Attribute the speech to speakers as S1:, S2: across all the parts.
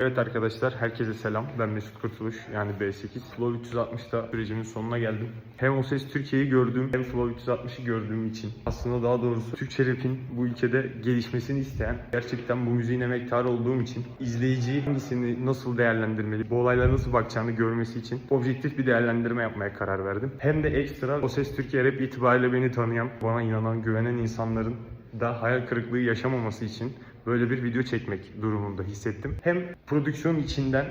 S1: Evet arkadaşlar, herkese selam. Ben Mesut Kurtuluş, yani B8. Flow 360'da sürecimin sonuna geldim. Hem O Ses Türkiye'yi gördüğüm hem Flow 360'ı gördüğüm için aslında daha doğrusu Türkçe rap'in bu ülkede gelişmesini isteyen, gerçekten bu müziğin emektarı olduğum için izleyiciyi hangisini nasıl değerlendirmeli, bu olaylara nasıl bakacağını görmesi için objektif bir değerlendirme yapmaya karar verdim. Hem de ekstra O Ses Türkiye rap itibariyle beni tanıyan, bana inanan, güvenen insanların da hayal kırıklığı yaşamaması için böyle bir video çekmek durumunda hissettim. Hem prodüksiyon içinden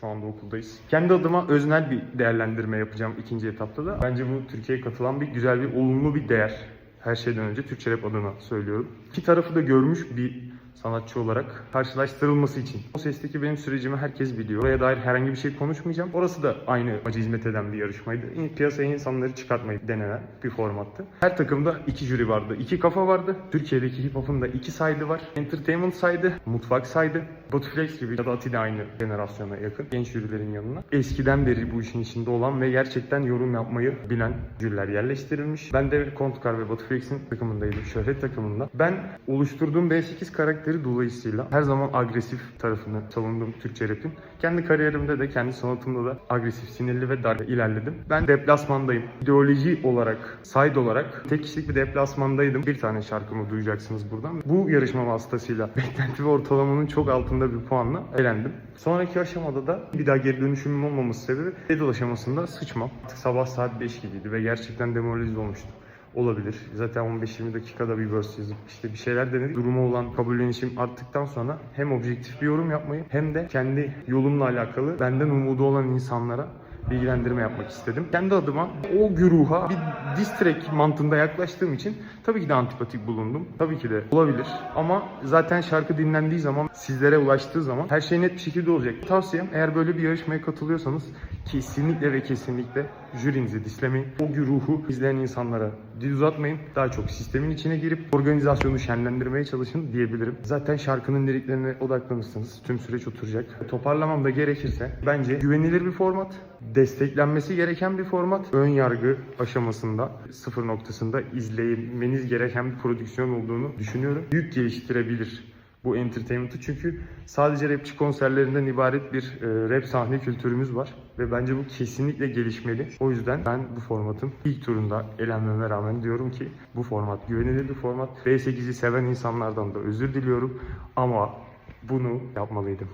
S1: şu anda okuldayız. Kendi adıma öznel bir değerlendirme yapacağım ikinci etapta da. Bence bu Türkiye'ye katılan bir güzel bir olumlu bir değer. Her şeyden önce Türkçe rap adına söylüyorum. İki tarafı da görmüş bir sanatçı olarak karşılaştırılması için. O sesteki benim sürecimi herkes biliyor. Oraya dair herhangi bir şey konuşmayacağım. Orası da aynı acı hizmet eden bir yarışmaydı. Piyasaya insanları çıkartmayı denenen bir formattı. Her takımda iki jüri vardı. iki kafa vardı. Türkiye'deki hip hop'un da iki side'ı var. Entertainment side'ı, mutfak side'ı. Botuflex gibi ya da Ati de aynı jenerasyona yakın genç jürilerin yanına. Eskiden beri bu işin içinde olan ve gerçekten yorum yapmayı bilen jüriler yerleştirilmiş. Ben de Kontkar ve Botuflex'in takımındaydım. Şöhret takımında. Ben oluşturduğum B8 karakteri dolayısıyla her zaman agresif tarafını savundum Türkçe rap'in. Kendi kariyerimde de kendi sanatımda da agresif, sinirli ve dar ilerledim. Ben deplasmandayım. İdeoloji olarak, side olarak tek kişilik bir deplasmandaydım. Bir tane şarkımı duyacaksınız buradan. Bu yarışma vasıtasıyla beklenti ve ortalamanın çok altında bir puanla elendim. Sonraki aşamada da bir daha geri dönüşümüm olmaması sebebi battle aşamasında sıçmam. Artık sabah saat 5 gibiydi ve gerçekten demoralize olmuştum olabilir. Zaten 15-20 dakikada bir verse yazıp işte bir şeyler denedik. Durumu olan kabullenişim arttıktan sonra hem objektif bir yorum yapmayı hem de kendi yolumla alakalı benden umudu olan insanlara bilgilendirme yapmak istedim. Kendi adıma o güruha bir diss track mantığında yaklaştığım için tabii ki de antipatik bulundum. Tabii ki de olabilir. Ama zaten şarkı dinlendiği zaman, sizlere ulaştığı zaman her şey net bir şekilde olacak. Tavsiyem eğer böyle bir yarışmaya katılıyorsanız kesinlikle ve kesinlikle jürinizi dislemeyin. O güruhu izleyen insanlara dil uzatmayın. Daha çok sistemin içine girip organizasyonu şenlendirmeye çalışın diyebilirim. Zaten şarkının liriklerine odaklanırsanız tüm süreç oturacak. Toparlamam da gerekirse bence güvenilir bir format, desteklenmesi gereken bir format, ön yargı aşamasında sıfır noktasında izlemeniz gereken bir prodüksiyon olduğunu düşünüyorum. Büyük geliştirebilir bu entertainment'ı çünkü sadece rapçi konserlerinden ibaret bir e, rap sahne kültürümüz var ve bence bu kesinlikle gelişmeli. O yüzden ben bu formatın ilk turunda elenmeme rağmen diyorum ki bu format güvenilir bir format. B8'i seven insanlardan da özür diliyorum ama bunu yapmalıydım.